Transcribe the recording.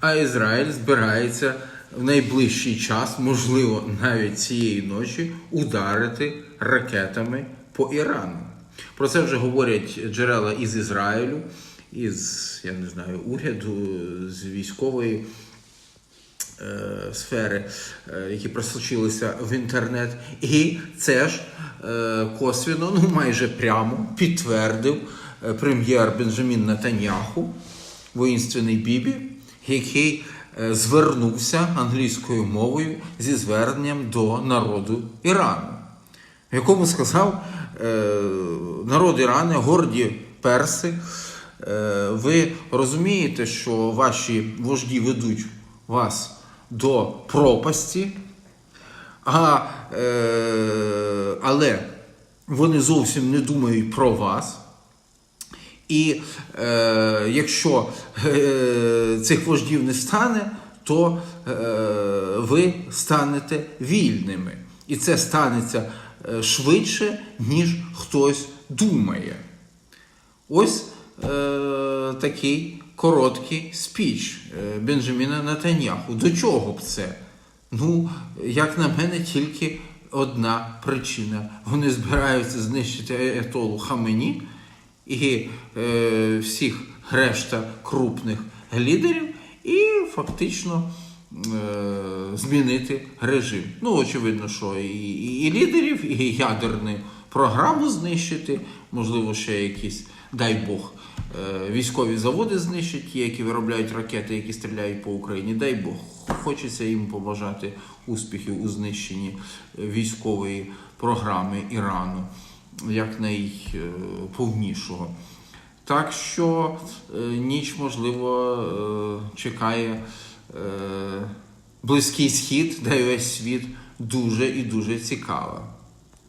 А Ізраїль збирається в найближчий час, можливо, навіть цієї ночі, ударити ракетами по Ірану. Про це вже говорять джерела із Ізраїлю, із я не знаю, уряду, з військової е, сфери, е, які просочилися в інтернет. І це ж е, косвіно, ну майже прямо підтвердив е, прем'єр Бенджамін Натаньяху, воїнственний Бібі, який е, звернувся англійською мовою зі зверненням до народу Ірану, в якому сказав е, народ Ірану, горді перси. Е, ви розумієте, що ваші вожді ведуть вас до пропасті, а, але вони зовсім не думають про вас. І е, якщо е, цих вождів не стане, то е, ви станете вільними. І це станеться е, швидше, ніж хтось думає. Ось е, такий короткий спіч е, Бенджаміна Натаньяху. До чого б це? Ну, як на мене, тільки одна причина. Вони збираються знищити Аятолу Хамені і е, всіх решта крупних лідерів, і фактично е, змінити режим. Ну, очевидно, що і, і, і лідерів, і ядерну програму знищити, можливо, ще якісь, дай Бог, е, військові заводи знищить, ті, які виробляють ракети, які стріляють по Україні. Дай Бог. Хочеться їм побажати успіхів у знищенні військової програми Ірану як найповнішого. Так що е, ніч, можливо, е, чекає е, близький схід, де весь світ дуже і дуже цікава.